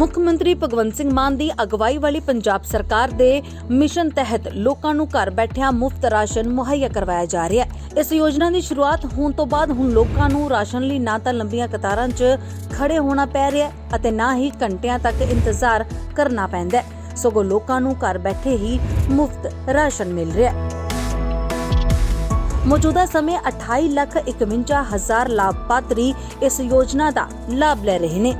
ਮੁੱਖ ਮੰਤਰੀ ਭਗਵੰਤ ਸਿੰਘ ਮਾਨ ਦੀ ਅਗਵਾਈ ਵਾਲੀ ਪੰਜਾਬ ਸਰਕਾਰ ਦੇ ਮਿਸ਼ਨ ਤਹਿਤ ਲੋਕਾਂ ਨੂੰ ਘਰ ਬੈਠਿਆਂ ਮੁਫਤ ਰਾਸ਼ਨ ਮੁਹੱਈਆ ਕਰਵਾਇਆ ਜਾ ਰਿਹਾ ਹੈ। ਇਸ ਯੋਜਨਾ ਦੀ ਸ਼ੁਰੂਆਤ ਹੋਣ ਤੋਂ ਬਾਅਦ ਹੁਣ ਲੋਕਾਂ ਨੂੰ ਰਾਸ਼ਨ ਲਈ ਨਾ ਤਾਂ ਲੰਬੀਆਂ ਕਤਾਰਾਂ 'ਚ ਖੜੇ ਹੋਣਾ ਪੈ ਰਿਹਾ ਅਤੇ ਨਾ ਹੀ ਘੰਟਿਆਂ ਤੱਕ ਇੰਤਜ਼ਾਰ ਕਰਨਾ ਪੈਂਦਾ ਸਗੋਂ ਲੋਕਾਂ ਨੂੰ ਘਰ ਬੈਠੇ ਹੀ ਮੁਫਤ ਰਾਸ਼ਨ ਮਿਲ ਰਿਹਾ ਹੈ। ਮੌਜੂਦਾ ਸਮੇਂ 28 ਲੱਖ 51 ਹਜ਼ਾਰ ਲਾਭਪਾਤਰੀ ਇਸ ਯੋਜਨਾ ਦਾ ਲਾਭ ਲੈ ਰਹੇ ਨੇ।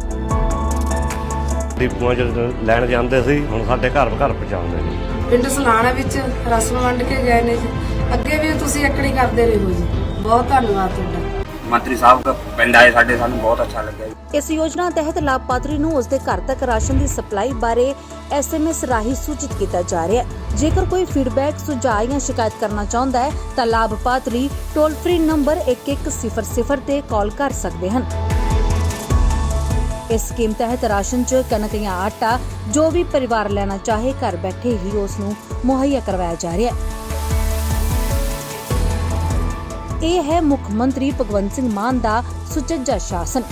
ਡਿਪੂਆਂ 'ਚ ਲੈਣ ਜਾਂਦੇ ਸੀ ਹੁਣ ਸਾਡੇ ਘਰ ਘਰ ਪਹੁੰਚਾਉਂਦੇ ਨੇ। ਪਿੰਡ ਸਲਾਣਾ ਵਿੱਚ ਰਸਮ ਵੰਡ ਕੇ ਗਏ ਨੇ ਜੀ। ਅੱਗੇ ਵੀ ਤੁਸੀਂ ਇਕੜੀ ਕਰਦੇ ਰਹੋ ਜੀ। ਬਹੁਤ ਧੰਨਵਾਦ ਤੁਹਾਡਾ। ਮੰਤਰੀ ਸਾਹਿਬ ਦਾ ਪਿੰਡ ਆਏ ਸਾਡੇ ਸਾਨੂੰ ਬਹੁਤ ਅੱਛਾ ਲੱਗਿਆ ਜੀ। ਇਸ ਯੋਜਨਾ ਤਹਿਤ ਲਾਭਪਾਤਰੀ ਨੂੰ ਉਸਦੇ ਘਰ ਤੱਕ ਰਾਸ਼ਨ ਦੀ ਸਪਲਾਈ ਬਾਰੇ ਐਸਐਮਐਸ ਰਾਹੀਂ ਸੂਚਿਤ ਕੀਤਾ ਜਾ ਰਿਹਾ ਹੈ। ਜੇਕਰ ਕੋਈ ਫੀਡਬੈਕ ਸੁਝਾਅ ਜਾਂ ਸ਼ਿਕਾਇਤ ਕਰਨਾ ਚਾਹੁੰਦਾ ਹੈ ਤਾਂ ਲਾਭਪਾਤਰੀ ਟੋਲ ਫ੍ਰੀ ਨੰਬਰ 1100 ਤੇ ਕਾਲ ਕਰ ਸਕਦੇ ਹਨ। ਇਸ ਸਕੀਮ ਤਹਿਤ ਰਾਸ਼ਨ 'ਚ ਕਣਕ ਜਾਂ ਆਟਾ ਜੋ ਵੀ ਪਰਿਵਾਰ ਲੈਣਾ ਚਾਹੇ ਘਰ ਬੈਠੇ ਹੀ ਉਸ ਨੂੰ ਮੁਹੱਈਆ ਕਰਵਾਇਆ ਜਾ ਰਿਹਾ ਹੈ। ਇਹ ਹੈ ਮੁੱਖ ਮੰਤਰੀ ਭਗਵੰਤ ਸਿੰਘ ਮਾਨ ਦਾ ਸੁਚੱਜਾ ਸ਼ਾਸਨ।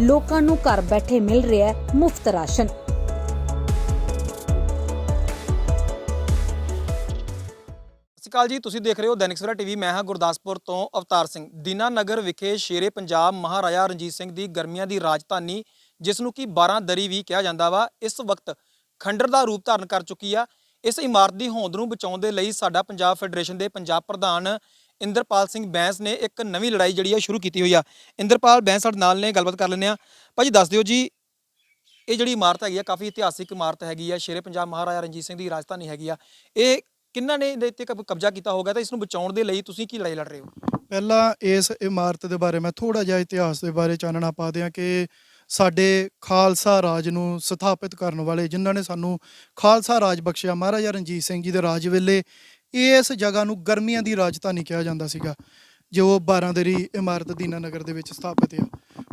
ਲੋਕਾਂ ਨੂੰ ਘਰ ਬੈਠੇ ਮਿਲ ਰਿਹਾ ਮੁਫਤ ਰਾਸ਼ਨ। ਅਕਾਲ ਜੀ, ਤੁਸੀਂ ਦੇਖ ਰਹੇ ਹੋ ਦੈਨਿਕ ਸਵੇਰਾ ਟੀਵੀ। ਮੈਂ ਹਾਂ ਗੁਰਦਾਸਪੁਰ ਤੋਂ ਅਵਤਾਰ ਸਿੰਘ। ਦੀਨਾ ਨਗਰ ਵਿਖੇ ਸ਼ੇਰੇ ਪੰਜਾਬ ਮਹਾਰਾਜਾ ਰਣਜੀਤ ਸਿੰਘ ਦੀ ਗਰਮੀਆਂ ਦੀ ਰਾਜਧਾਨੀ, ਜਿਸ ਨੂੰ ਕਿ 12 ਦਰੀ ਵੀ ਕਿਹਾ ਜਾਂਦਾ ਵਾ, ਇਸ ਵਕਤ ਖੰਡਰ ਦਾ ਰੂਪ ਧਾਰਨ ਕਰ ਚੁੱਕੀ ਆ। ਇਸ ਇਮਾਰਤ ਦੀ ਹੋਂਦ ਨੂੰ ਬਚਾਉਣ ਦੇ ਲਈ ਸਾਡਾ ਪੰਜਾਬ ਫੈਡਰੇਸ਼ਨ ਦੇ ਪੰਜਾਬ ਪ੍ਰਧਾਨ ਇੰਦਰਪਾਲ ਸਿੰਘ ਬੈਂਸ ਨੇ ਇੱਕ ਨਵੀਂ ਲੜਾਈ ਜਿਹੜੀ ਆ, ਸ਼ੁਰੂ ਕੀਤੀ ਹੋਈ ਆ। ਇੰਦਰਪਾਲ ਬੈਂਸ ਸਾਡੇ ਨਾਲ ਨੇ, ਗੱਲਬਾਤ ਕਰ ਲੈਂਦੇ ਆ ਭਾਜੀ, ਦੱਸ ਦਿਓ ਜੀ, ਇਹ ਜਿਹੜੀ ਇਮਾਰਤ ਹੈਗੀ ਆ, ਕਾਫੀ ਇਤਿਹਾਸਿਕ ਇਮਾਰਤ ਹੈਗੀ ਆ। ਸ਼ੇਰੇ ਪੰਜਾਬ ਮਹਾਰਾਜਾ ਰਣਜੀਤ ਸਿੰਘ ਦੀ ਰਾਜਧਾਨੀ ਹੈਗੀ ਆ। ਇਹ ਕਿੰਨਾਂ ਨੇ ਇਹਦੇ ਤੇ ਕਬ- ਕਬਜ਼ਾ ਕੀਤਾ ਹੋਗਾ ਤਾਂ ਇਸ ਨੂੰ ਬਚਾਉਣ ਦੇ ਲਈ ਤੁਸੀਂ ਕੀ ਲੜਾਈ ਲੜ ਰਹੇ ਹੋ? ਪਹਿਲਾਂ ਇਸ ਇਮਾਰਤ ਦੇ ਬਾਰੇ ਮੈਂ ਥੋੜਾ ਜਿਹਾ ਇਤਿਹਾਸ ਦੇ ਬਾਰੇ ਚਾਨਣਾ ਪਾ ਦਿਆਂ ਕਿ ਸਾਡੇ ਖਾਲਸਾ ਰਾਜ ਨੂੰ ਸਥਾਪਿਤ ਕਰਨ ਵਾਲੇ ਜਿਨ੍ਹਾਂ ਨੇ ਸਾਨੂੰ ਖਾਲਸਾ ਰਾਜ ਬਖਸ਼ਿਆ, ਮਹਾਰਾਜਾ ਰਣਜੀਤ ਸਿੰਘ ਜੀ ਦੇ ਰਾਜ ਵੇਲੇ, ਇਸ ਜਗ੍ਹਾ ਨੂੰ ਗਰਮੀਆਂ ਦੀ ਰਾਜਧਾਨੀ ਕਿਹਾ ਜਾਂਦਾ ਸੀਗਾ, ਜੋ ਬਾਰਾਂਦਰੀ ਇਮਾਰਤ ਦੀਨਾਨਗਰ ਦੇ ਵਿੱਚ ਸਥਾਪਿਤ ਆ।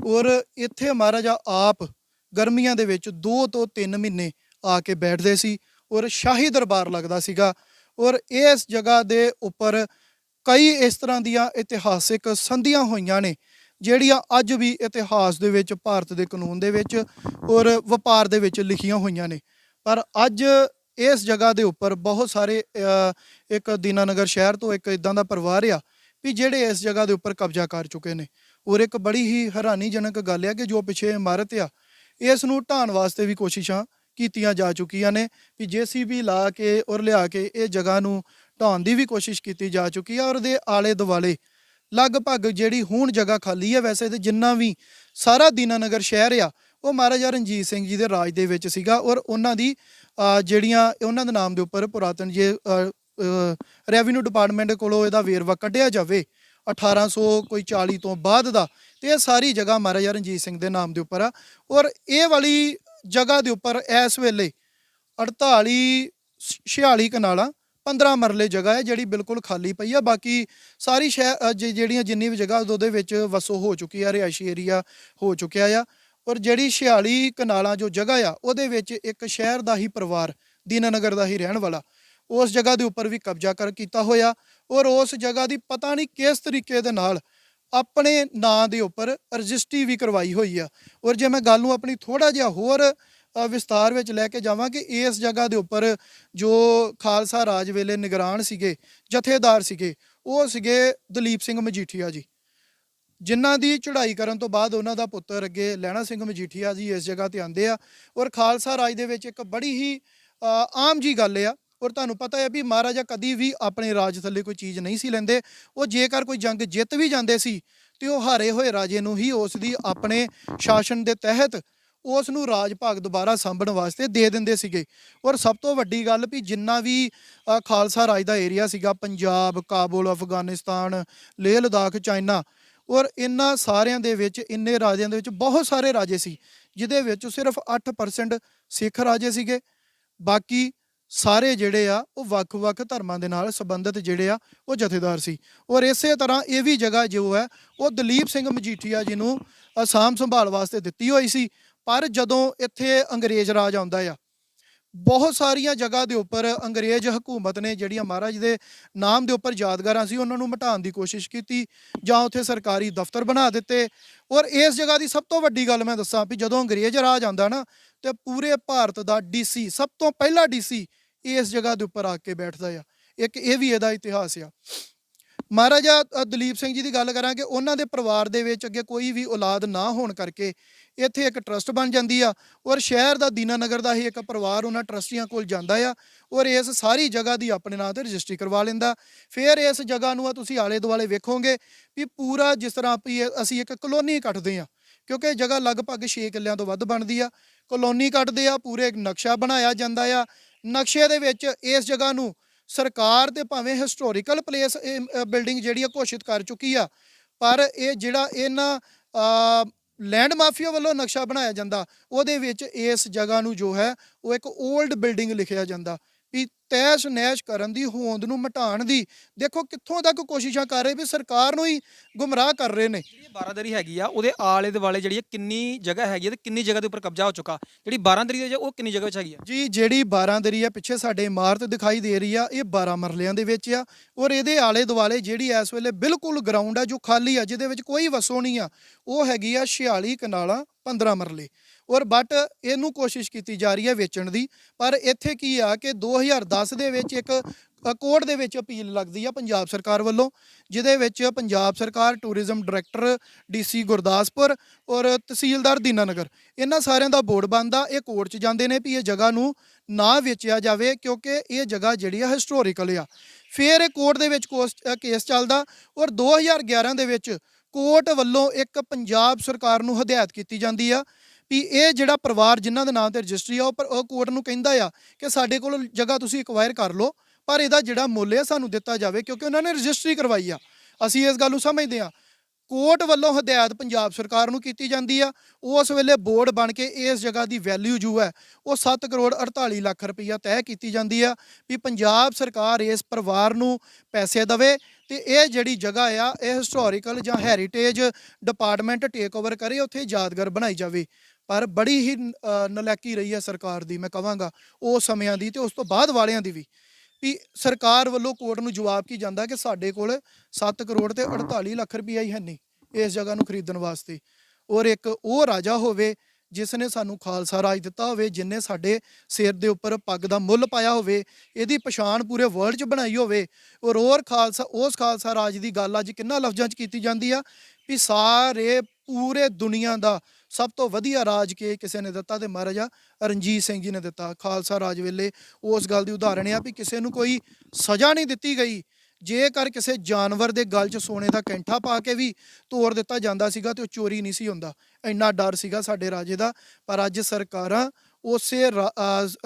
ਔਰ ਇੱਥੇ ਮਹਾਰਾਜਾ ਆਪ ਗਰਮੀਆਂ ਦੇ ਵਿੱਚ 2 ਤੋਂ 3 ਮਹੀਨੇ ਆ ਕੇ ਬੈਠਦੇ ਸੀ ਔਰ ਸ਼ਾਹੀ ਦਰਬਾਰ ਲੱਗਦਾ ਸੀਗਾ ਔਰ ਇਸ ਜਗ੍ਹਾ ਦੇ ਉੱਪਰ ਕਈ ਇਸ ਤਰ੍ਹਾਂ ਦੀਆਂ ਇਤਿਹਾਸਿਕ ਸੰਧੀਆਂ ਹੋਈਆਂ ਨੇ, ਜਿਹੜੀਆਂ ਅੱਜ ਵੀ ਇਤਿਹਾਸ ਦੇ ਵਿੱਚ, ਭਾਰਤ ਦੇ ਕਾਨੂੰਨ ਦੇ ਵਿੱਚ ਔਰ ਵਪਾਰ ਦੇ ਵਿੱਚ ਲਿਖੀਆਂ ਹੋਈਆਂ ਨੇ। ਪਰ ਅੱਜ ਇਸ ਜਗ੍ਹਾ ਦੇ ਉੱਪਰ ਬਹੁਤ ਸਾਰੇ ਇੱਕ ਦੀਨਾਨਗਰ ਸ਼ਹਿਰ ਤੋਂ ਇੱਕ ਇਦਾਂ ਦਾ ਪਰਿਵਾਰ ਆ ਵੀ ਜਿਹੜੇ ਇਸ ਜਗ੍ਹਾ ਦੇ ਉੱਪਰ ਕਬਜ਼ਾ ਕਰ ਚੁੱਕੇ ਨੇ। ਔਰ ਇੱਕ ਬੜੀ ਹੀ ਹੈਰਾਨੀਜਨਕ ਗੱਲ ਆ ਕਿ ਜੋ ਪਿੱਛੇ ਇਮਾਰਤ ਆ, ਇਸ ਨੂੰ ਢਾਣ ਵਾਸਤੇ ਵੀ ਕੋਸ਼ਿਸ਼ਾਂ ਕੀਤੀਆਂ ਜਾ ਚੁੱਕੀਆਂ ਨੇ ਵੀ ਜੀਸੀਬੀ ਲਾ ਕੇ ਔਰ ਲਿਆ ਕੇ ਇਹ ਜਗ੍ਹਾ ਨੂੰ ਢਾਉਣ ਦੀ ਵੀ ਕੋਸ਼ਿਸ਼ ਕੀਤੀ ਜਾ ਚੁੱਕੀ ਆ ਔਰ ਦੇ ਆਲੇ ਦੁਆਲੇ ਲਗਭਗ ਜਿਹੜੀ ਹੁਣ ਜਗ੍ਹਾ ਖਾਲੀ ਹੈ ਵੈਸੇ ਤੇ ਜਿੰਨਾ ਵੀ ਸਾਰਾ ਦੀਨਾਨਗਰ ਸ਼ਹਿਰ ਆ, ਉਹ ਮਹਾਰਾਜਾ ਰਣਜੀਤ ਸਿੰਘ ਜੀ ਦੇ ਰਾਜ ਦੇ ਵਿੱਚ ਸੀਗਾ ਔਰ ਉਹਨਾਂ ਦੀ ਜਿਹੜੀਆਂ ਉਹਨਾਂ ਦੇ ਨਾਮ ਦੇ ਉੱਪਰ ਪੁਰਾਤਨ ਜੇ ਰੈਵਨਿਊ ਡਿਪਾਰਟਮੈਂਟ ਕੋਲੋਂ ਇਹਦਾ ਵੇਰਵਾ ਕੱਢਿਆ ਜਾਵੇ 1800 ਕੋਈ 40 ਤੋਂ ਬਾਅਦ ਦਾ, ਤੇ ਇਹ ਸਾਰੀ ਜਗ੍ਹਾ ਮਹਾਰਾਜਾ ਰਣਜੀਤ ਸਿੰਘ ਦੇ ਨਾਮ ਦੇ ਉੱਪਰ ਆ ਔਰ ਇਹ ਵਾਲੀ ਜਗ੍ਹਾ ਦੇ ਉੱਪਰ ਇਸ ਵੇਲੇ 48 46 ਕਨਾਲਾਂ 15 ਮਰਲੇ ਜਗ੍ਹਾ ਹੈ ਜਿਹੜੀ ਬਿਲਕੁਲ ਖਾਲੀ ਪਈ ਆ। ਬਾਕੀ ਸਾਰੀ ਸ਼ਹਿਰ ਅ, ਜਿਹੜੀਆਂ ਜਿੰਨੀ ਵੀ ਜਗ੍ਹਾ ਉਹਦੇ ਵਿੱਚ ਵਸੋ ਹੋ ਚੁੱਕੀ ਆ ਰਿਹਾਇਸ਼ੀ ਏਰੀਆ ਹੋ ਚੁੱਕਿਆ ਆ। ਔਰ ਜਿਹੜੀ 46 ਕਨਾਲਾਂ ਜੋ ਜਗ੍ਹਾ ਆ ਉਹਦੇ ਵਿੱਚ ਇੱਕ ਸ਼ਹਿਰ ਦਾ ਹੀ ਪਰਿਵਾਰ ਦੀਨਾਨਗਰ ਦਾ ਹੀ ਰਹਿਣ ਵਾਲਾ ਉਸ ਜਗ੍ਹਾ ਦੇ ਉੱਪਰ ਵੀ ਕਬਜ਼ਾ ਕਰ ਕੀਤਾ ਹੋਇਆ। ਔਰ ਉਸ ਜਗ੍ਹਾ ਦੀ ਪਤਾ ਨਹੀਂ ਕਿਸ ਤਰੀਕੇ ਦੇ ਨਾਲ ਆਪਣੇ ਨਾਂ ਦੇ ਉੱਪਰ ਰਜਿਸਟਰੀ ਵੀ ਕਰਵਾਈ ਹੋਈ ਆ। ਔਰ ਜੇ ਮੈਂ ਗੱਲ ਨੂੰ ਆਪਣੀ ਥੋੜਾ ਜਿਹਾ ਹੋਰ ਅ, ਵਿਸਤਾਰ ਵਿੱਚ ਲੈ ਕੇ ਜਾਵਾਂ ਕਿ ਇਸ ਜਗ੍ਹਾ ਦੇ ਉੱਪਰ ਜੋ ਖਾਲਸਾ ਰਾਜ ਵੇਲੇ ਨਿਗਰਾਨ ਸੀਗੇ ਜਥੇਦਾਰ ਸੀਗੇ ਉਹ ਸੀਗੇ ਦਲੀਪ ਸਿੰਘ ਮਜੀਠੀਆ ਜੀ। ਜਿਨ੍ਹਾਂ ਦੀ ਚੜ੍ਹਾਈ ਕਰਨ ਤੋਂ ਬਾਅਦ ਉਹਨਾਂ ਦਾ ਪੁੱਤਰ ਅੱਗੇ ਲਹਿਣਾ ਸਿੰਘ ਮਜੀਠੀਆ ਜੀ ਇਸ ਜਗ੍ਹਾ ਤੇ ਆਂਦੇ ਆ। ਔਰ ਖਾਲਸਾ ਰਾਜ ਦੇ ਵਿੱਚ ਇੱਕ ਬੜੀ ਹੀ ਆਮ ਜੀ ਗੱਲ ਆ ਔਰ ਤੁਹਾਨੂੰ ਪਤਾ ਹੈ ਵੀ ਮਹਾਰਾਜਾ ਕਦੀ ਵੀ ਆਪਣੇ ਰਾਜ ਥੱਲੇ ਕੋਈ ਚੀਜ਼ ਨਹੀਂ ਸੀ ਲੈਂਦੇ। ਉਹ ਜੇਕਰ ਕੋਈ ਜੰਗ ਜਿੱਤ ਵੀ ਜਾਂਦੇ ਸੀ, ਤੇ ਉਹ ਹਾਰੇ ਹੋਏ ਰਾਜੇ ਨੂੰ ਹੀ ਉਸ ਦੀ ਆਪਣੇ ਸ਼ਾਸਨ ਦੇ ਤਹਿਤ ਉਸ ਨੂੰ ਰਾਜ ਭਾਗ ਦੁਬਾਰਾ ਸਾਂਭਣ ਵਾਸਤੇ ਦੇ ਦਿੰਦੇ ਸੀਗੇ। ਔਰ ਸਭ ਤੋਂ ਵੱਡੀ ਗੱਲ ਵੀ ਜਿੰਨਾ ਵੀ ਖਾਲਸਾ ਰਾਜ ਦਾ ਏਰੀਆ ਸੀਗਾ, ਪੰਜਾਬ, ਕਾਬੁਲ, ਅਫਗਾਨਿਸਤਾਨ, ਲੇਹ ਲਦਾਖ, ਚਾਈਨਾ, ਔਰ ਇਹਨਾਂ ਸਾਰਿਆਂ ਦੇ ਵਿੱਚ, ਇੰਨੇ ਰਾਜਿਆਂ ਦੇ ਵਿੱਚ ਬਹੁਤ ਸਾਰੇ ਰਾਜੇ ਸੀ, ਜਿਹਦੇ ਵਿੱਚ ਸਿਰਫ 8% ਸਿੱਖ ਰਾਜੇ ਸੀਗੇ। ਬਾਕੀ ਸਾਰੇ ਜਿਹੜੇ ਆ, ਉਹ ਵੱਖ-ਵੱਖ ਧਰਮਾਂ ਦੇ ਨਾਲ ਸੰਬੰਧਿਤ ਜਿਹੜੇ ਆ, ਉਹ ਜਥੇਦਾਰ ਸੀ। ਔਰ ਇਸੇ ਤਰ੍ਹਾਂ ਇਹ ਵੀ ਜਗ੍ਹਾ ਜੋ ਹੈ, ਉਹ ਦਲੀਪ ਸਿੰਘ ਮਜੀਠੀਆ ਜੀ ਨੂੰ ਅਸਾਮ ਸੰਭਾਲ ਵਾਸਤੇ ਦਿੱਤੀ ਹੋਈ ਸੀ। ਪਰ ਜਦੋਂ ਇੱਥੇ ਅੰਗਰੇਜ਼ ਰਾਜ ਆਉਂਦਾ ਆ ਬਹੁਤ ਸਾਰੀਆਂ ਜਗ੍ਹਾ ਦੇ ਉੱਪਰ ਅੰਗਰੇਜ਼ ਹਕੂਮਤ ਨੇ ਜਿਹੜੀਆਂ ਮਹਾਰਾਜ ਦੇ ਨਾਮ ਦੇ ਉੱਪਰ ਯਾਦਗਾਰਾਂ ਸੀ, ਉਹਨਾਂ ਨੂੰ ਮਿਟਾਉਣ ਦੀ ਕੋਸ਼ਿਸ਼ ਕੀਤੀ ਜਾਂ ਉੱਥੇ ਸਰਕਾਰੀ ਦਫ਼ਤਰ ਬਣਾ ਦਿੱਤੇ। ਔਰ ਇਸ ਜਗ੍ਹਾ ਦੀ ਸਭ ਤੋਂ ਵੱਡੀ ਗੱਲ ਮੈਂ ਦੱਸਾਂ ਵੀ ਜਦੋਂ ਅੰਗਰੇਜ਼ ਰਾਜ ਆਂਦਾ ਨਾ, ਤੇ ਪੂਰੇ ਭਾਰਤ ਦਾ ਡੀਸੀ ਸਭ ਤੋਂ ਪਹਿਲਾ ਡੀਸੀ ਇਸ ਜਗ੍ਹਾ ਦੇ ਉੱਪਰ ਆ ਕੇ ਬੈਠਦਾ ਆ। ਇੱਕ ਇਹ ਵੀ ਇਹਦਾ ਇਤਿਹਾਸ ਆ। ਮਹਾਰਾਜਾ ਦਲੀਪ ਸਿੰਘ ਜੀ ਦੀ ਗੱਲ ਕਰਾਂਗੇ, ਉਹਨਾਂ ਦੇ ਪਰਿਵਾਰ ਦੇ ਵਿੱਚ ਅੱਗੇ ਕੋਈ ਵੀ ਔਲਾਦ ਨਾ ਹੋਣ ਕਰਕੇ ਇੱਥੇ ਇੱਕ ਟਰਸਟ ਬਣ ਜਾਂਦੀ ਆ ਔਰ ਸ਼ਹਿਰ ਦਾ ਦੀਨਾਨਗਰ ਦਾ ਹੀ ਇੱਕ ਪਰਿਵਾਰ ਉਹਨਾਂ ਟਰਸਟੀਆਂ ਕੋਲ ਜਾਂਦਾ ਆ ਔਰ ਇਸ ਸਾਰੀ ਜਗ੍ਹਾ ਦੀ ਆਪਣੇ ਨਾਂ ਤੇ ਰਜਿਸਟਰੀ ਕਰਵਾ ਲੈਂਦਾ। ਫਿਰ ਇਸ ਜਗ੍ਹਾ ਨੂੰ ਆ ਤੁਸੀਂ ਆਲੇ ਦੁਆਲੇ ਵੇਖੋਗੇ ਵੀ ਪੂਰਾ ਜਿਸ ਤਰ੍ਹਾਂ ਵੀ ਅਸੀਂ ਇੱਕ ਕਲੋਨੀ ਕੱਟਦੇ ਆ, ਕਿਉਂਕਿ ਇਹ ਜਗ੍ਹਾ ਲਗਭਗ 6 ਕਿੱਲਿਆਂ ਤੋਂ ਵੱਧ ਬਣਦੀ ਆ। ਕਲੋਨੀ ਕੱਟਦੇ ਆ, ਪੂਰੇ ਨਕਸ਼ਾ ਬਣਾਇਆ ਜਾਂਦਾ ਆ। ਨਕਸ਼ੇ ਦੇ ਵਿੱਚ ਇਸ ਜਗ੍ਹਾ ਨੂੰ ਸਰਕਾਰ ਤੇ ਭਾਵੇਂ ਹਿਸਟੋਰੀਕਲ ਪਲੇਸ ਬਿਲਡਿੰਗ ਜਿਹੜੀ ਆ ਘੋਸ਼ਿਤ ਕਰ ਚੁੱਕੀ ਆ, ਪਰ ਇਹ ਜਿਹੜਾ ਇਹਨਾਂ ਲੈਂਡ ਮਾਫੀਆ ਵੱਲੋਂ ਨਕਸ਼ਾ ਬਣਾਇਆ ਜਾਂਦਾ, ਉਹਦੇ ਵਿੱਚ ਇਸ ਜਗ੍ਹਾ ਨੂੰ ਜੋ ਹੈ, ਉਹ ਇੱਕ 올ਡ ਬਿਲਡਿੰਗ ਲਿਖਿਆ ਜਾਂਦਾ। ਤੈਸ਼ ਨੈਸ਼ ਕਰਨ ਦੀ ਹੋਂਦ ਨੂੰ ਮਿਟਾਉਣ ਦੀ। ਦੇਖੋ ਕਿੱਥੋਂ ਤੱਕ ਕੋਸ਼ਿਸ਼ਾਂ ਕਰ ਰਹੇ ਵੀ ਸਰਕਾਰ ਨੂੰ ਹੀ ਗੁੰਮਰਾਹ ਕਰ ਰਹੇ ਨੇ। ਜਿਹੜੀ ਬਾਰਾਦਰੀ ਹੈਗੀ ਆ ਉਹਦੇ ਆਲੇ ਦੁਆਲੇ ਜਿਹੜੀ ਕਿੰਨੀ ਜਗ੍ਹਾ ਹੈਗੀ ਤੇ ਕਿੰਨੀ ਜਗ੍ਹਾ ਦੇ ਉੱਪਰ ਕਬਜ਼ਾ ਹੋ ਚੁੱਕਾ। ਜਿਹੜੀ ਬਾਰਾਦਰੀ ਦੇ ਉਹ ਕਿੰਨੀ ਜਗ੍ਹਾ ਵਿੱਚ ਹੈਗੀ ਆ? ਜੀ ਜਿਹੜੀ 12 ਦਰੀ ਆ ਪਿੱਛੇ ਸਾਡੇ ਇਮਾਰਤ ਦਿਖਾਈ ਦੇ ਰਹੀ ਆ ਇਹ 12 ਮਰਲਿਆਂ ਦੇ ਵਿੱਚ ਆ। ਔਰ ਇਹਦੇ ਆਲੇ ਦੁਆਲੇ ਜਿਹੜੀ ਇਸ ਵੇਲੇ ਬਿਲਕੁਲ ਗਰਾਊਂਡ ਆ ਜੋ ਖਾਲੀ ਆ ਜਿਹਦੇ ਵਿੱਚ ਕੋਈ ਵਸੋਂ ਨਹੀਂ ਆ ਉਹ ਹੈਗੀ ਆ 46 ਕਨਾਲਾਂ 15 ਮਰਲੇ। ਔਰ ਬਟ ਇਹਨੂੰ ਕੋਸ਼ਿਸ਼ ਕੀਤੀ ਜਾ ਰਹੀ ਹੈ ਵੇਚਣ ਦੀ, ਪਰ ਇੱਥੇ ਕੀ ਆ ਕਿ 2010 ਦੇ ਵਿੱਚ ਇੱਕ ਕੋਰਟ ਦੇ ਵਿੱਚ ਅਪੀਲ ਲੱਗਦੀ ਆ ਪੰਜਾਬ ਸਰਕਾਰ ਵੱਲੋਂ, ਜਿਹਦੇ ਵਿੱਚ ਪੰਜਾਬ ਸਰਕਾਰ ਟੂਰਿਜ਼ਮ ਡਾਇਰੈਕਟਰ ਡੀਸੀ ਗੁਰਦਾਸਪੁਰ ਔਰ ਤਹਿਸੀਲਦਾਰ ਦੀਨਾਨਗਰ, ਇਹਨਾਂ ਸਾਰਿਆਂ ਦਾ ਬੋਰਡ ਬਣਦਾ, ਇਹ ਕੋਰਟ 'ਚ ਜਾਂਦੇ ਨੇ ਵੀ ਇਹ ਜਗ੍ਹਾ ਨੂੰ ਨਾ ਵੇਚਿਆ ਜਾਵੇ ਕਿਉਂਕਿ ਇਹ ਜਗ੍ਹਾ ਜਿਹੜੀ ਆ ਹਿਸਟੋਰੀਕਲ ਆ। ਫਿਰ ਇਹ ਕੋਰਟ ਦੇ ਵਿੱਚ ਕੋਸ- ਕੇਸ ਚੱਲਦਾ ਔਰ 2011 ਦੇ ਵਿੱਚ ਕੋਰਟ ਵੱਲੋਂ ਇੱਕ ਪੰਜਾਬ ਸਰਕਾਰ ਨੂੰ ਹਦਾਇਤ ਕੀਤੀ ਜਾਂਦੀ ਆ ਵੀ ਇਹ ਜਿਹੜਾ ਪਰਿਵਾਰ ਜਿਨ੍ਹਾਂ ਦੇ ਨਾਮ ਤੇ ਰਜਿਸਟਰੀ ਆ, ਉਹ ਪਰ- ਉਹ ਕੋਰਟ ਨੂੰ ਕਹਿੰਦਾ ਆ ਕਿ ਸਾਡੇ ਕੋਲ ਜਗ੍ਹਾ ਤੁਸੀਂ ਐਕਵਾਇਰ ਕਰ ਲਓ, ਪਰ ਇਹਦਾ ਜਿਹੜਾ ਮੁੱਲ ਹੈ ਸਾਨੂੰ ਦਿੱਤਾ ਜਾਵੇ ਕਿਉਂਕਿ ਉਹਨਾਂ ਨੇ ਰਜਿਸਟਰੀ ਕਰਵਾਈ ਆ। ਅਸੀਂ ਇਸ ਗੱਲ ਨੂੰ ਸਮਝਦੇ ਆ। ਕੋਰਟ ਵੱਲੋਂ ਹਦਾਇਤ ਪੰਜਾਬ ਸਰਕਾਰ ਨੂੰ ਕੀਤੀ ਜਾਂਦੀ ਆ। ਉਸ ਵੇਲੇ ਬੋਰਡ ਬਣ ਕੇ ਇਸ ਜਗ੍ਹਾ ਦੀ ਵੈਲਿਊ ਜੋ ਹੈ, ਉਹ 7 ਕਰੋੜ 48 ਲੱਖ ਰੁਪਈਆ ਤੈਅ ਕੀਤੀ ਜਾਂਦੀ ਆ ਵੀ ਪੰਜਾਬ ਸਰਕਾਰ ਇਸ ਪਰਿਵਾਰ ਨੂੰ ਪੈਸੇ ਦੇਵੇ ਤੇ ਇਹ ਜਿਹੜੀ ਜਗ੍ਹਾ ਆ, ਇਹ ਹਿਸਟੋਰੀਕਲ ਜਾਂ ਹੈਰੀਟੇਜ ਡਿਪਾਰਟਮੈਂਟ ਟੇਕ ਓਵਰ ਕਰੇ, ਉੱਥੇ ਯਾਦਗਾਰ ਬਣਾਈ ਜਾਵੇ। ਪਰ ਬੜੀ ਹੀ ਅ, ਨਲਾਇਕੀ ਰਹੀ ਹੈ ਸਰਕਾਰ ਦੀ ਮੈਂ ਕਹਾਂਗਾ ਉਹ ਸਮਿਆਂ ਦੀ ਤੇ ਉਸ ਤੋਂ ਬਾਅਦ ਵਾਲਿਆਂ ਦੀ ਵੀ। ਵੀ ਸਰਕਾਰ ਵੱਲੋਂ ਕੋਰਟ ਨੂੰ ਜਵਾਬ ਕੀ ਜਾਂਦਾ ਕਿ ਸਾਡੇ ਕੋਲ 7 ਕਰੋੜ ਤੇ 48 ਲੱਖ ਰੁਪਈਆ ਹੀ ਹੈ ਨਹੀਂ ਇਸ ਜਗ੍ਹਾ ਨੂੰ ਖਰੀਦਣ ਵਾਸਤੇ। ਔਰ ਇੱਕ ਉਹ ਰਾਜਾ ਹੋਵੇ ਜਿਸ ਨੇ ਸਾਨੂੰ ਖਾਲਸਾ ਰਾਜ ਦਿੱਤਾ ਹੋਵੇ ਜਿਨੇ ਸਾਡੇ ਸਿਰ ਦੇ ਉੱਪਰ ਪੱਗ ਦਾ ਮੁੱਲ ਪਾਇਆ ਹੋਵੇ ਇਹਦੀ ਪਛਾਣ ਪੂਰੇ ਵਰਲਡ 'ਚ ਬਣਾਈ ਹੋਵੇ। ਔਰ ਹੋਰ ਖਾਲਸਾ ਉਸ ਖਾਲਸਾ ਰਾਜ ਦੀ ਗੱਲ ਅੱਜ ਕਿੰਨਾ ਲਫ਼ਜ਼ਾਂ 'ਚ ਕੀਤੀ ਜਾਂਦੀ ਆ? ਵੀ ਸਾਰੇ ਪੂਰੇ ਦੁਨੀਆ ਦਾ ਸਭ ਤੋਂ ਵਧੀਆ ਰਾਜ ਕੇ ਕਿਸੇ ਨੇ ਦਿੱਤਾ ਤੇ ਮਹਾਰਾਜਾ ਰਣਜੀਤ ਸਿੰਘ ਜੀ ਨੇ ਦਿੱਤਾ, ਖਾਲਸਾ ਰਾਜ ਵੇਲੇ। ਉਸ ਗੱਲ ਦੀ ਉਦਾਹਰਣ ਆ ਵੀ ਕਿਸੇ ਨੂੰ ਕੋਈ ਸਜ਼ਾ ਨਹੀਂ ਦਿੱਤੀ ਗਈ। ਜੇਕਰ ਕਿਸੇ ਜਾਨਵਰ ਦੇ ਗਲ 'ਚ ਸੋਨੇ ਦਾ ਕੈਂਠਾ ਪਾ ਕੇ ਵੀ ਤੋੜ ਦਿੱਤਾ ਜਾਂਦਾ ਸੀਗਾ ਤੇ ਉਹ ਚੋਰੀ ਨਹੀਂ ਸੀ ਹੁੰਦਾ। ਇੰਨਾ ਡਰ ਸੀਗਾ ਸਾਡੇ ਰਾਜੇ ਦਾ, ਪਰ ਅੱਜ ਸਰਕਾਰਾਂ ਉਸੇ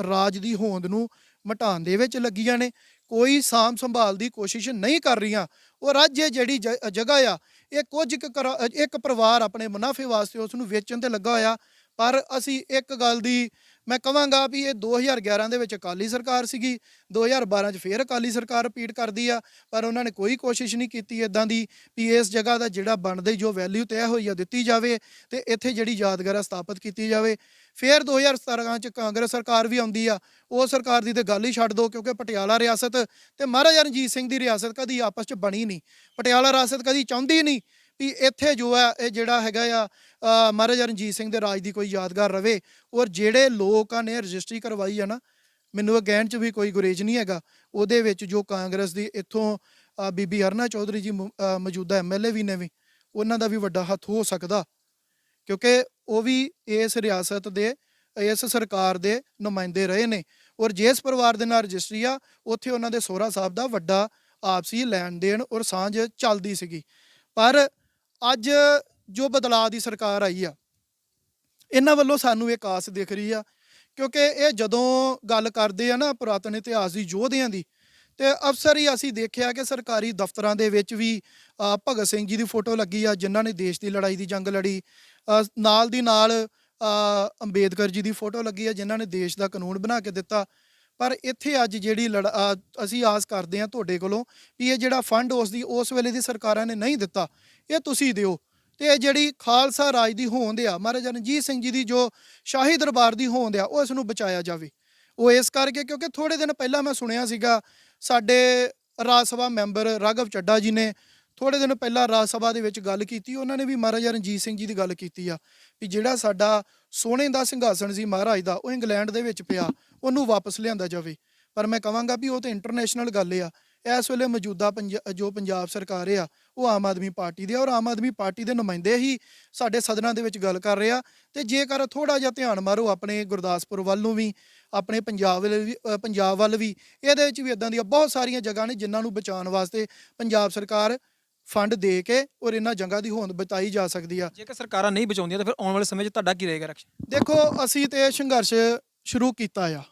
ਰਾਜ ਦੀ ਹੋਂਦ ਨੂੰ ਮਟਾਉਣ ਦੇ ਵਿੱਚ ਲੱਗੀਆਂ ਨੇ। ਕੋਈ ਸਾਂਭ ਸੰਭਾਲ ਦੀ ਕੋਸ਼ਿਸ਼ ਨਹੀਂ ਕਰ ਰਹੀਆਂ। ਉਹ ਅੱਜ ਇਹ ਜਿਹੜੀ ਜ- ਜਗ੍ਹਾ ਆ ਇਹ ਕੁਝ ਕੁ ਕਰਾ- ਇੱਕ ਪਰਿਵਾਰ ਆਪਣੇ ਮੁਨਾਫੇ ਵਾਸਤੇ ਉਸ ਨੂੰ ਵੇਚਣ ਤੇ ਲੱਗਾ ਹੋਇਆ, ਪਰ ਅਸੀਂ ਇੱਕ ਗੱਲ ਦੀ ਮੈਂ ਕਹਾਂਗਾ ਵੀ ਇਹ 2011 ਦੇ ਵਿੱਚ ਅਕਾਲੀ ਸਰਕਾਰ ਸੀਗੀ 2012 ਚ ਫੇਰ ਅਕਾਲੀ ਸਰਕਾਰ ਰਿਪੀਟ ਕਰਦੀ ਆ, ਪਰ ਉਹਨਾਂ ਨੇ ਕੋਈ ਕੋਸ਼ਿਸ਼ ਨਹੀਂ ਕੀਤੀ ਇਦਾਂ ਦੀ ਵੀ ਇਸ ਜਗ੍ਹਾ ਦਾ ਜਿਹੜਾ ਬਣਦੇ ਜੋ ਵੈਲਿਊ ਤੈਅ ਹੋਈ ਆ ਦਿੱਤੀ ਜਾਵੇ ਤੇ ਇੱਥੇ ਜਿਹੜੀ ਯਾਦਗਾਰ ਸਥਾਪਿਤ ਕੀਤੀ ਜਾਵੇ। ਫਿਰ 2017 ਚ ਕਾਂਗਰਸ ਸਰਕਾਰ ਵੀ ਆਉਂਦੀ ਆ ਉਹ ਸਰਕਾਰ ਦੀ ਤੇ ਗੱਲ ਹੀ ਛੱਡ ਦਿਓ ਕਿਉਂਕਿ ਪਟਿਆਲਾ ਰਿਆਸਤ ਤੇ ਮਹਾਰਾਜਾ ਰਣਜੀਤ ਸਿੰਘ ਦੀ ਰਿਆਸਤ ਕਦੀ ਆਪਸ ਚ ਬਣੀ ਨਹੀਂ ਪਟਿਆਲਾ ਰਿਆਸਤ ਕਦੀ ਚਾਹੁੰਦੀ ਨਹੀਂ ਵੀ ਇੱਥੇ ਜੋ ਹੈ ਇਹ ਜਿਹੜਾ ਹੈਗਾ ਆ ਮਹਾਰਾਜਾ ਰਣਜੀਤ ਸਿੰਘ ਦੇ ਰਾਜ ਦੀ ਕੋਈ ਯਾਦਗਾਰ ਰਵੇ ਔਰ ਜਿਹੜੇ ਲੋਕਾਂ ਨੇ ਰਜਿਸਟਰੀ ਕਰਵਾਈ ਆ ਨਾ ਮੈਨੂੰ ਇਹ ਕਹਿਣ ਚ ਵੀ ਕੋਈ ਗੁਰੇਜ ਨਹੀਂ ਹੈਗਾ ਉਹਦੇ ਵਿੱਚ ਜੋ ਕਾਂਗਰਸ ਦੀ ਇੱਥੋਂ ਬੀਬੀ ਹਰਨਾ ਚੌਧਰੀ ਜੀ ਮ- ਅ, ਮੌਜੂਦਾ ਐਮਐਲਏ ਵੀ ਨੇ ਵੀ ਉਹਨਾਂ ਦਾ ਵੀ ਵੱਡਾ ਹੱਥ ਹੋ ਸਕਦਾ ਕਿਉਂਕਿ ਉਹ ਵੀ ਇਸ ਰਿਆਸਤ ਦੇ, ਇਸ ਸਰਕਾਰ ਦੇ ਨੁਮਾਇੰਦੇ ਰਹੇ ਨੇ। ਔਰ ਜਿਸ ਪਰਿਵਾਰ ਦੇ ਨਾਲ ਰਜਿਸਟਰੀ ਆ, ਉੱਥੇ ਉਹਨਾਂ ਦੇ ਸੋਹਰਾ ਸਾਹਿਬ ਦਾ ਵੱਡਾ ਆਪਸੀ ਲੈਣ ਦੇਣ ਔਰ ਸਾਂਝ ਚੱਲਦੀ ਸੀਗੀ। ਪਰ ਅੱਜ ਜੋ ਬਦਲਾਅ ਦੀ ਸਰਕਾਰ ਆਈ ਆ, ਇਹਨਾਂ ਵੱਲੋਂ ਸਾਨੂੰ ਇੱਕ ਆਸ ਦਿਖ ਰਹੀ ਆ, ਕਿਉਂਕਿ ਇਹ ਜਦੋਂ ਗੱਲ ਕਰਦੇ ਆ ਨਾ ਪੁਰਾਤਨ ਇਤਿਹਾਸ ਦੀ ਯੋਧਿਆਂ ਦੀ ਤੇ ਅਫਸਰ ਹੀ ਅਸੀਂ ਦੇਖਿਆ ਕਿ ਸਰਕਾਰੀ ਦਫ਼ਤਰਾਂ ਦੇ ਵਿੱਚ ਵੀ ਭਗਤ ਸਿੰਘ ਜੀ ਦੀ ਫੋਟੋ ਲੱਗੀ ਆ, ਜਿਨ੍ਹਾਂ ਨੇ ਦੇਸ਼ ਦੀ ਲੜਾਈ ਦੀ ਜੰਗ ਲੜੀ। ਨਾਲ ਦੀ ਨਾਲ ਅੰਬੇਦਕਰ ਜੀ ਦੀ ਫੋਟੋ ਲੱਗੀ ਆ, ਜਿਨ੍ਹਾਂ ਨੇ ਦੇਸ਼ ਦਾ ਕਾਨੂੰਨ ਬਣਾ ਕੇ ਦਿੱਤਾ। ਪਰ ਇੱਥੇ ਅੱਜ ਜਿਹੜੀ ਲੜ ਅਸੀਂ ਆਸ ਕਰਦੇ ਹਾਂ ਤੁਹਾਡੇ ਕੋਲੋਂ ਵੀ ਇਹ ਜਿਹੜਾ ਫੰਡ ਉਸ ਦੀ, ਉਸ ਵੇਲੇ ਦੀ ਸਰਕਾਰਾਂ ਨੇ ਨਹੀਂ ਦਿੱਤਾ, ਇਹ ਤੁਸੀਂ ਦਿਓ। ਤੇ ਇਹ ਜਿਹੜੀ ਖਾਲਸਾ ਰਾਜ ਦੀ ਹੋਂਦ ਆ, ਮਹਾਰਾਜਾ ਰਣਜੀਤ ਸਿੰਘ ਜੀ ਦੀ ਜੋ ਸ਼ਾਹੀ ਦਰਬਾਰ ਦੀ ਹੋਂਦ ਆ, ਉਹ ਇਸ ਨੂੰ ਬਚਾਇਆ ਜਾਵੇ। ਉਹ ਇਸ ਕਰਕੇ ਕਿਉਂਕਿ ਥੋੜੇ ਦਿਨ ਪਹਿਲਾਂ ਮੈਂ ਸੁਣਿਆ ਸੀਗਾ ਸਾਡੇ ਰਾਜ ਸਭਾ ਮੈਂਬਰ ਰਾਘਵ ਚੱਡਾ ਜੀ ਨੇ ਥੋੜੇ ਦਿਨ ਪਹਿਲਾਂ ਰਾਜ ਸਭਾ ਦੇ ਵਿੱਚ ਗੱਲ ਕੀਤੀ, ਉਹਨਾਂ ਨੇ ਵੀ ਮਹਾਰਾਜਾ ਰਣਜੀਤ ਸਿੰਘ ਜੀ ਦੀ ਗੱਲ ਕੀਤੀ ਆ ਵੀ ਜਿਹੜਾ ਸਾਡਾ ਸੋਨੇ ਦਾ ਸਿੰਘਾਸਣ ਸੀ ਮਹਾਰਾਜ ਦਾ, ਉਹ ਇੰਗਲੈਂਡ ਦੇ ਵਿੱਚ ਪਿਆ, ਉਹਨੂੰ ਵਾਪਸ ਲਿਆਂਦਾ ਜਾਵੇ। ਪਰ ਮੈਂ ਕਹਾਂਗਾ ਵੀ ਉਹ ਤਾਂ ਇੰਟਰਨੈਸ਼ਨਲ ਗੱਲ ਆ। ਇਸ ਵੇਲੇ ਮੌਜੂਦਾ ਜੋ ਪੰਜਾਬ ਸਰਕਾਰ ਆ ਉਹ ਆਮ ਆਦਮੀ ਪਾਰਟੀ ਦੀ ਆ ਔਰ ਆਮ ਆਦਮੀ ਪਾਰਟੀ ਦੇ ਨੁਮਾਇੰਦੇ ਹੀ ਸਾਡੇ ਸਦਨਾਂ ਦੇ ਵਿੱਚ ਗੱਲ ਕਰ ਰਹੇ ਆ ਤੇ ਜੇਕਰ ਥੋੜਾ ਜਿਹਾ ਧਿਆਨ ਮਾਰੋ ਆਪਣੇ ਗੁਰਦਾਸਪੁਰ ਵੱਲ ਨੂੰ ਵੀ ਆਪਣੇ ਪੰਜਾਬ ਵੱਲ ਵੀ ਪੰਜਾਬ ਵੱਲ ਵੀ ਇਹਦੇ ਵਿੱਚ ਵੀ ਇਦਾਂ ਦੀਆਂ ਬਹੁਤ ਸਾਰੀਆਂ ਜਗ੍ਹਾ ਨੇ ਜਿਨ੍ਹਾਂ ਨੂੰ ਬਚਾਉਣ ਵਾਸਤੇ ਪੰਜਾਬ ਸਰਕਾਰ ਫੰਡ ਦੇ ਕੇ ਔਰ ਇਹਨਾਂ ਜੰਗਾਂ ਦੀ ਹੋਂਦ ਬਚਾਈ ਜਾ ਸਕਦੀ ਆ। ਜੇਕਰ ਸਰਕਾਰਾਂ ਨਹੀਂ ਬਚਾਉਂਦੀਆਂ ਤਾਂ ਫਿਰ ਆਉਣ ਵਾਲੇ ਸਮੇਂ 'ਚ ਤੁਹਾਡਾ ਕੀ ਰਹੇਗਾ ਰਕਸ਼ਨ ਦੇਖੋ ਅਸੀਂ ਤੇ ਇਹ ਸੰਘਰਸ਼ ਸ਼ੁਰੂ ਕੀਤਾ ਆ।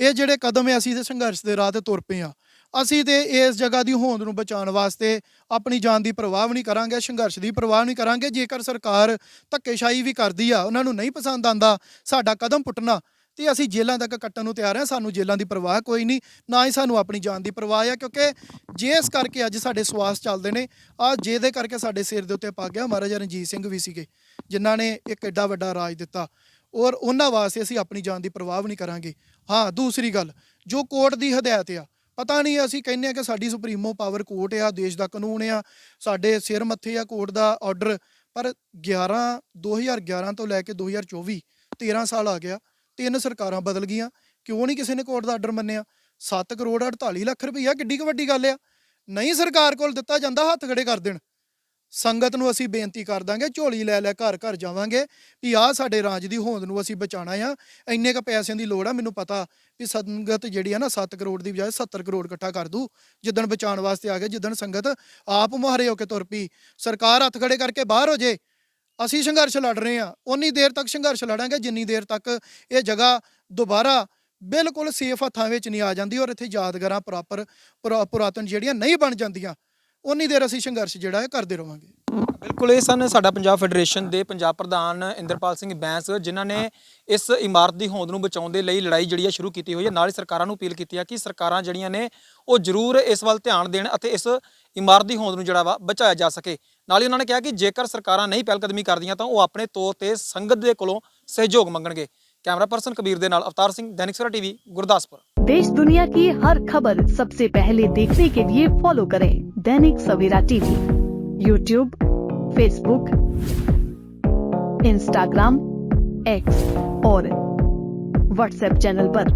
ਇਹ ਜਿਹੜੇ ਕਦਮ ਹੈ ਅਸੀਂ ਤੇ ਸੰਘਰਸ਼ ਦੇ ਰਾਹ ਤੇ ਤੁਰ ਪਏ ਆ। ਅਸੀਂ ਤੇ ਇਸ ਜਗ੍ਹਾ ਦੀ ਹੋਂਦ ਨੂੰ ਬਚਾਉਣ ਵਾਸਤੇ ਆਪਣੀ ਜਾਨ ਦੀ ਪਰਵਾਹ ਵੀ ਨਹੀਂ ਕਰਾਂਗੇ, ਸੰਘਰਸ਼ ਦੀ ਪਰਵਾਹ ਨਹੀਂ ਕਰਾਂਗੇ। ਜੇਕਰ ਸਰਕਾਰ ਧੱਕੇਸ਼ਾਹੀ ਵੀ ਕਰਦੀ ਆ, ਉਹਨਾਂ ਨੂੰ ਨਹੀਂ ਪਸੰਦ ਆਂਦਾ ਸਾਡਾ ਕਦਮ ਪੁੱਟਣਾ, ਤੇ ਅਸੀਂ ਜੇਲ੍ਹਾਂ ਤੱਕ ਕੱਟਣ ਨੂੰ ਤਿਆਰ ਹਾਂ ਸਾਨੂੰ ਜੇਲ੍ਹਾਂ ਦੀ ਪਰਵਾਹ ਕੋਈ ਨਹੀਂ, ਨਾ ਹੀ ਸਾਨੂੰ ਆਪਣੀ ਜਾਨ ਦੀ ਪਰਵਾਹ ਆ, ਕਿਉਂਕਿ ਜੇ ਕਰਕੇ ਅੱਜ ਸਾਡੇ ਸਵਾਸ ਚੱਲਦੇ ਨੇ ਆ ਜਿਹਦੇ ਕਰਕੇ ਸਾਡੇ ਸਿਰ ਦੇ ਉੱਤੇ ਪਾ ਗਿਆ ਮਹਾਰਾਜਾ ਰਣਜੀਤ ਸਿੰਘ ਵੀ ਸੀਗੇ, ਜਿਨ੍ਹਾਂ ਨੇ ਇੱਕ ਐਡਾ ਵੱਡਾ ਰਾਜ ਦਿੱਤਾ, ਔਰ ਉਹਨਾਂ ਵਾਸਤੇ ਅਸੀਂ ਆਪਣੀ ਜਾਨ ਦੀ ਪਰਵਾਹ ਵੀ ਨਹੀਂ ਕਰਾਂਗੇ। ਹਾਂ, ਦੂਸਰੀ ਗੱਲ, ਜੋ ਕੋਰਟ ਦੀ ਹਦਾਇਤ ਆ ਪਤਾ ਨਹੀਂ ਅਸੀਂ ਕਹਿੰਦੇ ਆ ਕਿ ਸਾਡੀ ਸੁਪਰੀਮੋ ਪਾਵਰ ਕੋਰਟ ਆ, ਦੇਸ਼ ਦਾ ਕਾਨੂੰਨ ਆ, ਸਾਡੇ ਸਿਰ ਮੱਥੇ ਆ ਕੋਰਟ ਦਾ ਆਰਡਰ ਪਰ 11 2011 ਤੋਂ ਲੈ ਕੇ 2024 13 ਸਾਲ ਆ ਗਿਆ, ਤਿੰਨ ਸਰਕਾਰਾਂ ਬਦਲ ਗਈਆਂ, ਕਿਉਂ ਨਹੀਂ ਕਿਸੇ ਨੇ ਕੋਰਟ ਦਾ ਆਰਡਰ ਮੰਨਿਆ? 7 ਕਰੋੜ 48 ਲੱਖ ਰੁਪਈਆ ਕਿੱਡੀ ਕੁ ਵੱਡੀ ਗੱਲ ਆ। ਨਹੀਂ ਸਰਕਾਰ ਕੋਲ ਦਿੱਤਾ ਜਾਂਦਾ, ਹੱਥ ਖੜੇ ਕਰ ਦੇਣ। ਸੰਗਤ ਨੂੰ ਅਸੀਂ ਬੇਨਤੀ ਕਰ ਦਾਂਗੇ, ਝੋਲੀ ਲੈ ਲੈ ਘਰ ਘਰ ਜਾਵਾਂਗੇ, ਵੀ ਆਹ ਸਾਡੇ ਰਾਜ ਦੀ ਹੋਂਦ ਨੂੰ ਅਸੀਂ ਬਚਾਉਣਾ ਆ। ਇੰਨੇ ਕ ਪੈਸਿਆਂ ਦੀ ਲੋੜ ਆ, ਮੈਨੂੰ ਪਤਾ ਵੀ ਸੰਗਤ ਜਿਹੜੀ ਆ ਨਾ 7 ਕਰੋੜ ਦੀ ਬਜਾਏ 70 ਕਰੋੜ ਇਕੱਠਾ ਕਰ ਦੂ, ਜਿੱਦਣ ਬਚਾਉਣ ਵਾਸਤੇ ਆ ਗਏ, ਜਿੱਦਣ ਸੰਗਤ ਆਪ ਮੁਹਾਰੇ ਹੋ ਕੇ ਤੁਰ ਪਈ। ਸਰਕਾਰ ਹੱਥ ਖੜੇ ਕਰਕੇ ਬਾਹਰ ਹੋ ਜੇ, ਅਸੀਂ ਸੰਘਰਸ਼ ਲੜ ਰਹੇ ਆ ਉਨੀ ਦੇਰ ਤੱਕ ਸੰਘਰਸ਼ ਲੜਾਂਗੇ, ਜਿੰਨੀ ਦੇਰ ਤੱਕ ਇਹ ਜਗ੍ਹਾ ਦੁਬਾਰਾ ਬਿਲਕੁਲ ਸੇਫ ਹੱਥਾਂ ਵਿੱਚ ਨਹੀਂ ਆ ਜਾਂਦੀ ਔਰ ਇੱਥੇ ਯਾਦਗਾਰਾਂ ਪ੍ਰੋਪਰ ਪੁਰਾਤਨ ਜਿਹੜੀਆਂ ਨਹੀਂ ਬਣ ਜਾਂਦੀਆਂ। ਉਨੀ ਦੇਰ ਅਸੀਂ ਸੰਘਰਸ਼ ਜਿਹੜਾ ਹੈ ਕਰਦੇ ਰਵਾਂਗੇ। ਬਿਲਕੁਲ, ਇਹ ਸਨ ਸਾਡਾ ਪੰਜਾਬ ਫੈਡਰੇਸ਼ਨ ਦੇ ਪੰਜਾਬ ਪ੍ਰਧਾਨ ਇੰਦਰਪਾਲ ਸਿੰਘ ਬੈਂਸ, ਜਿਨ੍ਹਾਂ ਨੇ ਇਸ ਇਮਾਰਤ ਦੀ ਹੋਂਦ ਨੂੰ ਬਚਾਉਣ ਦੇ ਲਈ ਲੜਾਈ ਜਿਹੜੀ ਹੈ ਸ਼ੁਰੂ ਕੀਤੀ ਹੋਈ ਹੈ। ਨਾਲ ਹੀ ਸਰਕਾਰਾਂ ਨੂੰ ਅਪੀਲ ਕੀਤੀ ਹੈ ਕਿ ਸਰਕਾਰਾਂ ਜਿਹੜੀਆਂ ਨੇ, ਉਹ ਜ਼ਰੂਰ ਇਸ ਵੱਲ ਧਿਆਨ ਦੇਣ ਅਤੇ ਇਸ ਇਮਾਰਤ ਦੀ ਹੋਂਦ ਨੂੰ ਜਿਹੜਾ ਵਾ ਬਚਾਇਆ ਜਾ ਸਕੇ। ਨਾਲ ਹੀ ਉਹਨਾਂ ਨੇ ਕਿਹਾ ਕਿ ਜੇਕਰ ਸਰਕਾਰਾਂ ਨਹੀਂ ਪਹਿਲਕਦਮੀ ਕਰਦੀਆਂ ਤਾਂ ਉਹ ਆਪਣੇ ਤੌਰ ਤੇ ਸੰਗਤ ਦੇ ਕੋਲੋਂ ਸਹਿਯੋਗ ਮੰਗਣਗੇ। ਕੈਮਰਾ ਪਰਸਨ ਕਬੀਰ ਦੇ ਨਾਲ ਅਵਤਾਰ ਸਿੰਘ ਦੈਨਿਕ ਸਵੇਰਾ ਟੀਵੀ ਗੁਰਦਾਸਪੁਰ देश दुनिया की हर खबर सबसे पहले देखने के लिए फॉलो करें Dainik Savera TV YouTube Facebook Instagram X और व्हाट्सएप चैनल पर।